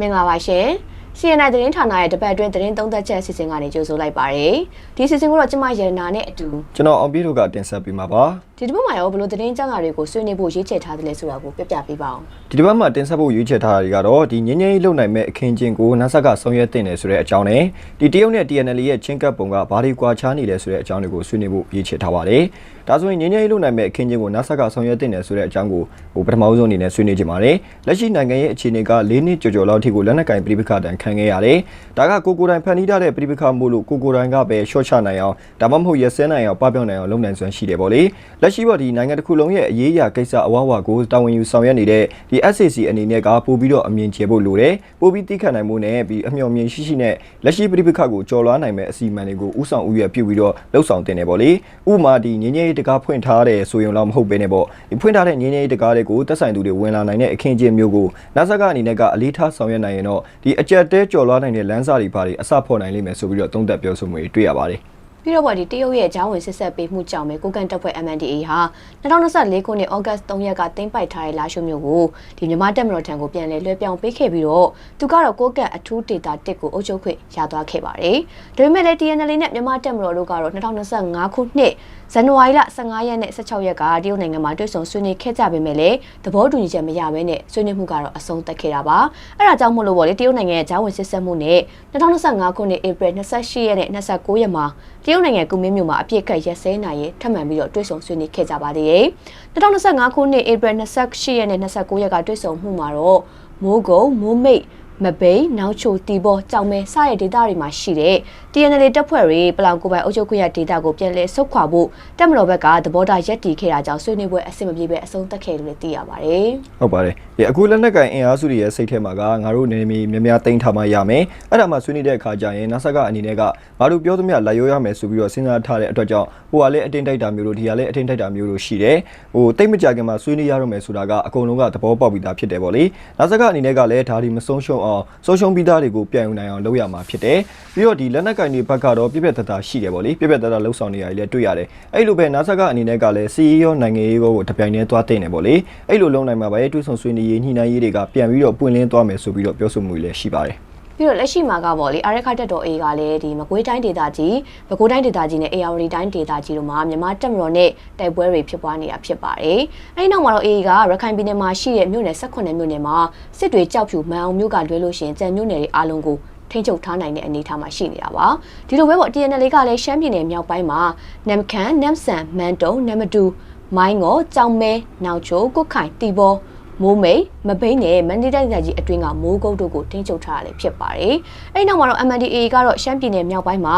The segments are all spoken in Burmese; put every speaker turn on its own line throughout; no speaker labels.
မင်္ဂလာပါရှင် CNI သတင်းဌာနရဲ့တပတ်အတွင်းသတင်းသုံးသပ်ချက်အစီအစဉ်ကနေကြိုဆိုလိုက်ပါရစေဒီအစီအစဉ်ကိုတော့ကျမရတနာနဲ့အတူ
ကျွန်တော်အောင်ပြေတို့ကတင်ဆက်ပေးမှာပါ
ဒီတစ်ပတ်မှာရောဘယ်လိုသတင်းကြောင်းတွေကိုဆွေးနွေးဖို့ရွေးချယ်ထားသလဲဆိုတာကိုပြပြပေးပါအောင်
ဒီတစ်ပတ်မှာတင်ဆက်ဖို့ရွေးချယ်ထားတာတွေကတော့ဒီငင်းငင်းလုံနိုင်မဲ့အခင်းချင်းကိုနာဆက်ကဆောင်ရွက်တင်တယ်ဆိုတဲ့အကြောင်းနဲ့ဒီတရုတ်နဲ့ TNL ရဲ့ချင်းကပ်ပုံကဘာတွေကွာခြားနေလဲဆိုတဲ့အကြောင်းတွေကိုဆွေးနွေးဖို့ရွေးချယ်ထားပါတယ်ဒါဆိုရင်ငင်းငင်းလုံနိုင်မဲ့အခင်းချင်းကိုနာဆက်ကဆောင်ရွက်တင်တယ်ဆိုတဲ့အကြောင်းကိုဟိုပထမဆုံးအနေနဲ့ဆွေးနွေးကြပါတယ်လက်ရှိနိုင်ငံရဲ့အခြေအနေက၄နှစ်ကျော်ကျော်လောက်ထိကိုလက်နက်ကင်ပြိပခါတန်ခံခဲ့ရတယ်ဒါကကိုကိုတိုင်ဖန်တီးထားတဲ့ပြိပခါမို့လို့ကိုကိုတိုင်ကပဲရှော့ချနိုင်အောင်ဒါမှမဟုတ်ရက်စဲနိုင်အောင်ပပြောင်းနိုင်အောင်လုပ်နိုင်စွမ်းရှိတယ်ပေါ့လေလက်ရှိပေါ့ဒီနိုင်ငံတစ်ခုလုံးရဲ့အရေးအရာကိစ္စအဝဝကိုတာဝန်ယူဆောင်ရွက်နေတဲ့ဒီ SAC အနေနဲ့ကပို့ပြီးတော့အမြင်ကျဖို့လိုတယ်ပို့ပြီးသိခံနိုင်မှုနဲ့ပြီးအမျှော်မြင်ရှိရှိနဲ့လက်ရှိပြိပခါကိုကြော်လွှားနိုင်မဲ့အစီအမံတွေကိုဥဆောင်ဥရပြုပြီးတော့လှုပ်ဆောင်တင်တယ်ပေါ့လေဥပမာဒီငင်းငယ်တကားဖွင့်ထားတဲ့ဆိုရင်တော့မဟုတ်ဘဲနဲ့ပေါ့ဒီဖွင့်ထားတဲ့ငင်းငယ်တကားတွေကိုတက်ဆိုင်သူတွေဝင်လာနိုင်တဲ့အခင်းကျင်းမျိုးကိုနာဆာကအနေနဲ့ကအလေးထားဆောင်ရွက်နိုင်ရင်တော့ဒီအကြက်တဲကြော်လွှားနိုင်တဲ့လမ်းစာတွေပါတွေအစဖော်နိုင်လိမ့်မယ်ဆိုပြီးတော့သုံးသပ်ပြောဆိုမှုတွေတွေ့ရပါတယ်
ပြီးတော့ဗောဒီတရုတ်ရဲ့ဂျားဝင်စစ်ဆက်ပေးမှုကြောင့်ပဲကိုကန်တပ်ဖွဲ့ MNDA ဟာ2024ခုနှစ်ဩဂတ်3ရက်ကတင်ပိုက်ထားတဲ့လာရှုမျိုးကိုဒီမြန်မာတပ်မတော်ထံကိုပြန်လည်လွှဲပြောင်းပေးခဲ့ပြီးတော့သူကတော့ကိုကန်အထူးဒေတာ1ကိုအုပ်ချုပ်ခွင့်ရသွားခဲ့ပါတယ်။ဒါပေမဲ့လည်း TNL နဲ့မြန်မာတပ်မတော်တို့ကတော့2025ခုနှစ်ဇန်နဝါရီလ15ရက်နဲ့16ရက်ကတရုတ်နိုင်ငံမှာတွေ့ဆုံဆွေးနွေးခဲ့ကြပေမဲ့လည်းသဘောတူညီချက်မရဘဲနဲ့ဆွေးနွေးမှုကတော့အဆုံးသတ်ခဲ့တာပါ။အဲဒါကြောင့်မို့လို့ဗောလေတရုတ်နိုင်ငံရဲ့ဂျားဝင်စစ်ဆက်မှုနဲ့2025ခုနှစ်ဧပြီ28ရက်နဲ့29ရက်မှာတရုတ်နိုင်ငံကုမင်းမြို့မှာအပြစ်ခတ်ရက်စဲနိုင်ရေးထပ်မံပြီးတော့တွေ့ဆုံဆွေးနွေးခဲ့ကြပါသေးတယ်။2025ခုနှစ်ဧပြီ28ရက်နဲ့29ရက်ကတွေ့ဆုံမှုမှာတော့မိုးကုံမိုးမိတ်မပိန်နောက်ချိုတီဘောကြောင်မဲစတဲ့ဒေသတွေမှာရှိတဲ့ TNL တပ်ဖွဲ့တွေပလောင်ကိုပိုင်အုပ်ချုပ်ခွင့်ရဒေသကိုပြန်လည်ဆုတ်ခွာဖို့တပ်မတော်ဘက်ကသဘောထားရက်တီခဲ့တာကြောင့်ဆွေးနွေးပွဲအဆင်မပြေပဲအဆုံးသတ်ခဲ့လို့လည်းသိရပါတယ်။
ဟုတ်ပါတယ် ဒီအခုလက်နက်ကင်အင်အားစုတွေရဲ့စိတ်ထဲမှာကငါတို့နေမီများများတိမ့်ထားမှရမယ်အဲ့ဒါမှဆွေးနွေးတဲ့အခါကျရင်နာဆာကအနေနဲ့ကငါတို့ပြောသမျှလက်ရိုးရမယ်ဆိုပြီးတော့စဉ်းစားထားတဲ့အတွက်ကြောင့်ဟိုကလည်းအတင်းတိုက်တာမျိုးတို့ဒီကလည်းအတင်းတိုက်တာမျိုးတို့ရှိတယ်ဟိုတိတ်မကြခင်မှာဆွေးနွေးရတော့မယ်ဆိုတာကအကုန်လုံးကသဘောပေါက်ပြီးသားဖြစ်တယ်ပေါ့လေနာဆာကအနေနဲ့ကလည်းဒါဒီမဆုံးရှုံးအောင်ဆုံးရှုံးပြီးသားတွေကိုပြန်ယူနိုင်အောင်လုပ်ရမှာဖြစ်တယ်ပြီးတော့ဒီလက်နက်ကင်တွေဘက်ကတော့ပြည့်ပြည့်တသားရှိတယ်ပေါ့လေပြည့်ပြည့်တသားလှုပ်ဆောင်နေရတယ်လည်းတွေ့ရတယ်အဲ့လိုပဲနာဆာကအနေနဲ့ကလည်းစီရောနိုင်ငံရေးကိုတပြိုင်တည်းသွားတင်တယ်ပေါ့လေအဲ့လိုလုံးနိုင်မှာပဲတွေးဆုံဆွေးနွေးရေးညှိနှိုင်းရေးတွေကပြန်ပြီးတော့ပွင့်လင်းသွားမယ်ဆိုပြီးတော့ပြောဆိုမှုတွေလည်းရှိပါတယ်
ပြီးတော့လက်ရှိမှာကပေါ့လေအာရခတက်တော် A ကလည်းဒီမကွေးတိုင်းဒေသကြီးပဲခူးတိုင်းဒေသကြီးနဲ့ AR တိုင်းဒေသကြီးတို့မှာမြန်မာတပ်မတော်နဲ့တိုက်ပွဲတွေဖြစ်ပွားနေတာဖြစ်ပါတယ်။အဲဒီနောက်မှာတော့ A ကရခိုင်ပြည်နယ်မှာရှိတဲ့မြို့နယ်18မြို့နယ်မှာစစ်တွေကြောက်ဖြူမန်အောင်မြို့ကလွဲလို့ရှိရင်ကြံမြို့နယ်တွေအားလုံးကိုထိန်းချုပ်ထားနိုင်တဲ့အနေအထားမှာရှိနေတာပါဒီလိုပဲပေါ့ TNL ကလည်းရှမ်းပြည်နယ်မြောက်ပိုင်းမှာနမ်ခမ်းနမ်ဆန်မန်တုံနမ်မတူမိုင်းငေါကြောင်မဲနောင်ချိုကုတ်ခိုင်တီဘော မိုးမိတ်မဘိန်းနဲ့မန္တလေးတိုင်းကြီးအတွင်းကမိုးကုတ်တို့ကိုထိန်းချုပ်ထားရလေဖြစ်ပါတယ်။အဲဒီနောက်မှာတော့ MNDA ကတော့ရှမ်းပြည်နယ်မြောက်ပိုင်းမှာ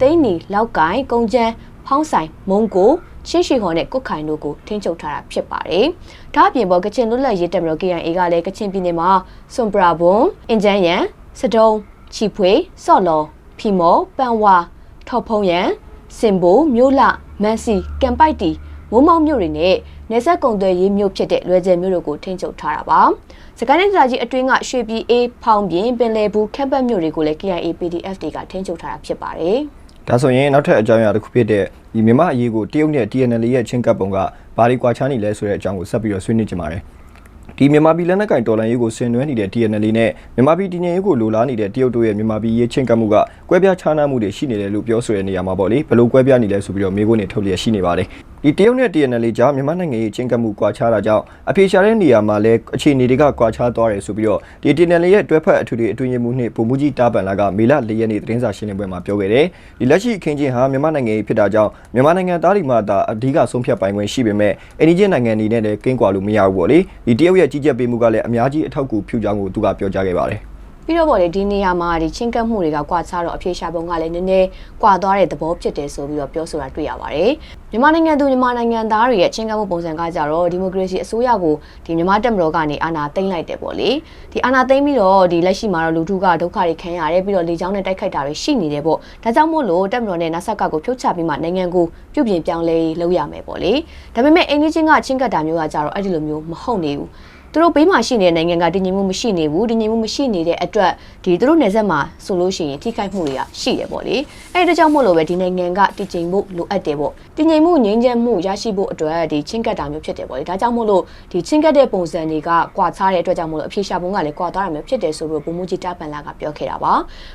သိန်းနီလောက်ကိုင်ကုန်းချမ်းဖောင်းဆိုင်မုံကိုရှင်းရှိဟော်နဲ့ကုတ်ခိုင်တို့ကိုထိန်းချုပ်ထားတာဖြစ်ပါတယ်။ဒါအပြင်ပေါ်ကချင်လွတ်လပ်ရေးတပ်မတော် KIA ကလည်းကချင်ပြည်နယ်မှာစွန်ပရာဘွန်အင်ဂျန်ယန်စတုံးချီဖွေစော့လော်ဖီမောပန်ဝါထော်ဖုံရန်စင်ဘိုမြို့လမန်စီကံပိုက်တီ မိုးမောက်မြို့တွေနဲ့နေဆက်ကုံသွဲရေးမြို့ဖြစ်တဲ့လွယ်ကျယ်မြို့တို့ကိုထိန်းချုပ်ထားတာပါ။စကိုင်းတိုင်းဒေသကြီးအတွင်းကရွှေပြည်အေးဖောင်ပြင်ပင်လယ်ဘူးခက်ပတ်မြို့တွေကိုလည်း KIA PDF တွေကထိန်းချုပ်ထားတာဖြစ်ပါတယ်။
ဒါဆိုရင်နောက်ထပ်အကြောင်းအရာတစ်ခုဖြစ်တဲ့ဒီမြန်မာအရေးကိုတရုတ်နဲ့ TNL ရဲ့ချင်းကပ်ပုံကဘာတွေကွာခြားနေလဲဆိုတဲ့အကြောင်းကိုဆက်ပြီးတော့ဆွေးနွေးကြပါမယ် ဒီမြန်မာပြည်လက်နက်ကင်တော်လှန်ရေးကိုဆင်နွှဲနေတဲ့ TNL နဲ့မြန်မာပြည်တည်ငြိမ်ရေးကိုလိုလားနေတဲ့တရုတ်တို့ရဲ့မြန်မာပြည်ရေးချင်းကပ်မှုကကွဲပြားခြားနားမှုတွေရှိနေတယ်လို့ပြောဆိုတဲ့နေရာမှာပေါ့လေဘယ်လိုကွဲပြားနေလဲဆိုပြီးတော့မေးခွန်းတွေထုတ်လျက်ရှိနေပါတယ်ဒီတရုတ်နဲ့ TNL ကြားမြန်မာနိုင်ငံရေးချင်းကပ်မှုကွာခြားတာကြောင့်အဖေရှားတဲ့နေရာမှာလည်းအခြေအနေတွေကကွာခြားသွားတယ်ဆိုပြီးတော့ဒီ TNL ရဲ့တွဲဖက်အထူးအတွင်းရေးမှူးနှင့်ပုံမှုကြီးတာပန်လာကမေလ၄ရက်နေ့သတင်းစာရှင်းလင်းပွဲမှာပြောခဲ့တယ်ဒီလက်ရှိအခင်းချင်းဟာမြန်မာနိုင်ငံရေးဖြစ်တာကြောင့်မြန်မာနိုင်ငံသားတွေမှာဒါအဓိကဆုံးဖြတ်ပိုင်ခွင့်ရှိပေမဲ့အင်ဒီဂျင်နိုင်ငံအနေနဲ့လည်းကင်းကွာလို့မရဘူးပေါ့လေဒီတရုတ်ရဲ့ကြီးကြပ်ပေးမှုကလည်းအများကြီးအထောက်အကူပြုကြောင်းကိုသူကပြောကြားခဲ့ပါတယ်
ပြီးတော့ဗောလေဒီနေရာမှာဒီချင်းကပ်မှုတွေကကွာခြားတော့အဖြေရှာပုံကလည်းနည်းနည်းကွာသွားတဲ့သဘောဖြစ်တယ်ဆိုပြီးတော့ပြောဆိုတာတွေ့ရပါတယ်မြန်မာနိုင်ငံသူမြန်မာနိုင်ငံသားတွေရဲ့ချင်းကပ်မှုပုံစံကကြတော့ဒီမိုကရေစီအစိုးရကိုဒီမြန်မာတပ်မတော်ကနေအာဏာသိမ်းလိုက်တယ်ပေါ့လေဒီအာဏာသိမ်းပြီးတော့ဒီလက်ရှိမှာတော့လူထုကဒုက္ခတွေခံရတယ်ပြီးတော့လေကြောင်းနဲ့တိုက်ခိုက်တာတွေရှိနေတယ်ပေါ့ဒါကြောင့်မို့လို့တပ်မတော်နဲ့နဆက်ကကိုဖြုတ်ချပြီးမှနိုင်ငံကိုပြုပြင်ပြောင်းလဲလုပ်ရမယ်ပေါ့လေဒါပေမဲ့အင်ဂျင်ကချင်းကပ်တာမျိုးကကြတော့အဲ့ဒီလိုမျိုးမဟုတ်နေဘူး သူတို့ဘေးမှာရှိနေတဲ့နိုင်ငံကတည်ငြိမ်မှုမရှိနေဘူးတည်ငြိမ်မှုမရှိနေတဲ့အတွက်ဒီသူတို့နယ်စပ်မှာဆိုလို့ရှိရင်ထိခိုက်မှုတွေကရှိတယ်ပေါ့လေအဲ့ဒါကြောင့်မို့လို့ပဲဒီနိုင်ငံကတည်ငြိမ်မှုလိုအပ်တယ်ပေါ့တည်ငြိမ်မှုငြိမ်းချမ်းမှုရရှိဖို့အတွက်ဒီချင်းကပ်တာမျိုးဖြစ်တယ်ပေါ့လေဒါကြောင့်မို့လို့ဒီချင်းကပ်တဲ့ပုံစံတွေကကွာခြားတဲ့အတွက်ကြောင့်မို့လို့အဖြေရှာပုံကလည်းကွာသွားတာမျိုးဖြစ်တယ်ဆိုပြီးပုံမှုကြီးတာပန်လာကပြောခဲ့တာပါ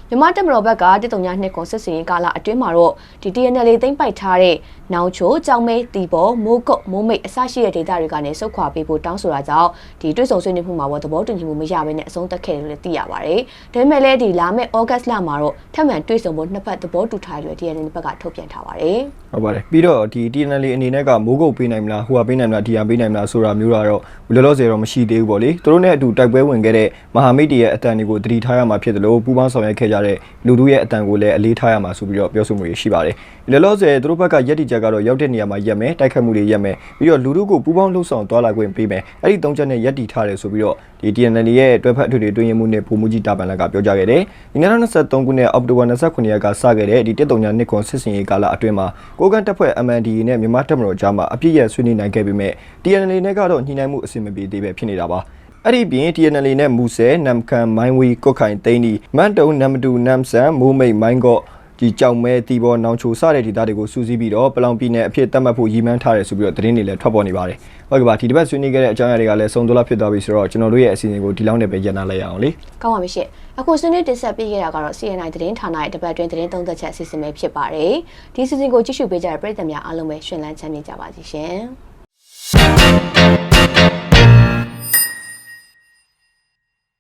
မြန်မာတက်မတော်ဘက်ကတစ်တုံညာနှစ်ကွန်စစ်စင်ရေးကာလအတွင်းမှာတော့ဒီ TNL သိမ့်ပိုက်ထားတဲ့နောင်ချိုကြောင်မဲတီဘောမိုးကုတ်မိုးမိတ်အစရှိတဲ့ဒေသတွေကနေစုခွာပေးဖို့တောင်းဆိုတာကြောင့်ဒီတွဲဆုံဆွေးနွေးမှုမှာတော့သဘောတူညီမှုမရဘဲနဲ့အဆုံးသတ်ခဲ့တယ်လို့လည်းသိရပါတယ်။ဒါပေမဲ့လည်းဒီလာမယ့် August လမှာတော့ထပ်မံတွဲဆုံဖို့နှစ်ဖက်သဘောတူထားတယ်လို့ TNL ဘက်ကထုတ်ပြန်ထားပါတယ်။
ဟုတ်ပါတယ်ပြီးတော့ဒီ TNL အနေနဲ့ကမိုးကုတ်ပေးနိုင်မလားဟိုဟာပေးနိုင်မလားဒီဟာပေးနိုင်မလားဆိုတာမျိုးတော့လောလောဆယ်တော့မရှိသေးဘူးပေါ့လေသူတို့နဲ့အတူတိုက်ပွဲဝင်ခဲ့တဲ့မဟာမိတ်တွေရဲ့အတန်တွေကိုတတိထားရမှာဖြစ်တယ်လို့ပူးပေါင်းဆောင်ရွက်ခဲ့ကြတဲ့လူတို့ရဲ့အတန်ကိုလည်းအလေးထားရမှာဆိုပြီးတော့ပြောဆိုမှုတွေရှိပါတယ်လောလောဆယ်သူတို့ဘက်ကရက်တီချက်ကတော့ရောက်တဲ့နေရာမှာရက်မယ်တိုက်ခတ်မှုတွေရက်မယ်ပြီးတော့လူတို့ကိုပူးပေါင်းလှုပ်ဆောင်သွားလာခွင့်ပေးမယ်အဲ့ဒီသုံးချက်နဲ့ရက်တီထားတယ်ဆိုပြီးတော့ဒီ TNL ရဲ့တွဲဖက်အထွေထွေတွင်းရင်မှုနဲ့ပုံမှုကြီးတာပန်လက်ကပြောကြားခဲ့တယ်ဒီ2023ခုနှစ်အောက်တိုဘာ29ရက်ကစခဲ့တဲ့ဒီတစ်တုံညာနှစ်ခွန်စစ်စင်ရေးကာလအတွင်းမှာကိုကန်တပ်ဖွဲ့ MNDA နဲ့မြန်မာတပ်မတော်ကြားမှာအပြည့်ရဆွေးနွေးနိုင်ခဲ့ပေမဲ့ TNL နဲ့ကတော့ညှိနှိုင်းမှုအဆင်မပြေသေးပဲဖြစ်နေတာပါအဲ့ဒီပြင် TNL နဲ့မူဆဲနမ်ခန်မိုင်းဝီကုတ်ခိုင်သိန်းဒီမန်တုံနမ်မတူနမ်ဆန်မိုးမိတ်မိုင်းကော့ ဒီကြောင်မဲတီဘောနောင်ချိုစတဲ့ဒေသတွေကိုစူးစီးပြီးတော့ပလောင်ပြည်နယ်အဖြစ်သတ်မှတ်ဖို့ရည်မှန်းထားတယ်ဆိုပြီးတော့သတင်းတွေလည်းထွက်ပေါ်နေပါတယ်။ဟုတ်ကဲ့ပါဒီတစ်ပတ်ဆွေးနွေးခဲ့တဲ့အကြောင်းအရာတွေကလည်းစုံသွားဖြစ်သွားပြီဆိုတော့ကျွန်တော်တို့ရဲ့အစီအစဉ်ကိုဒီလောက်နဲ့ပဲညှနာလိုက်ရအောင်လေ။
ကောင်းပါပြီရှင့်အခုဆွေးနွေးတင်ဆက်ပေးခဲ့တာကတော့ CNI သတင်းဌာနရဲ့တပတ်တွင်းသတင်းသုံးသက်ချက်အစီအစဉ်ပဲဖြစ်ပါတယ်ဒီအစီအစဉ်ကိုကြည့်ရှုပေးကြတဲ့ပရိသတ်များအားလုံးပဲရှင်လန်းချမ်းမြေ့ကြပါစေရှင်